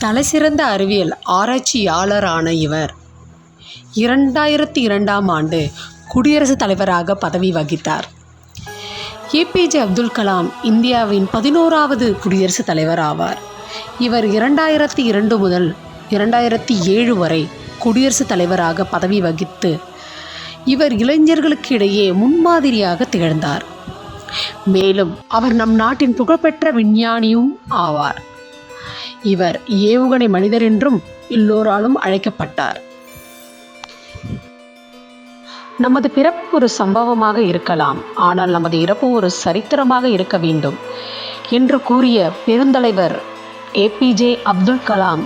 தலைசிறந்த அறிவியல் ஆராய்ச்சியாளரான இவர். இரண்டாயிரத்தி இரண்டாம் ஆண்டு குடியரசுத் தலைவராக பதவி வகித்தார். ஏபிஜே அப்துல் கலாம் இந்தியாவின் பதினோராவது குடியரசுத் தலைவர் ஆவார். இவர் இரண்டாயிரத்தி இரண்டு முதல் இரண்டாயிரத்தி ஏழு வரை குடியரசுத் தலைவராக பதவி வகித்து இவர் இளைஞர்களுக்கு இடையே முன்மாதிரியாக திகழ்ந்தார். மேலும் அவர் நம் நாட்டின் புகழ்பெற்ற விஞ்ஞானியும் ஆவார். இவர் ஏவுகணை மனிதர் என்றும் எல்லோராலும் அழைக்கப்பட்டார். நமது பிறப்பு ஒரு சம்பவமாக இருக்கலாம். ஆனால் நமது இறப்பு ஒரு சரித்திரமாக இருக்க வேண்டும் என்று கூறிய பெருந்தலைவர் ஏபிஜே அப்துல் கலாம்.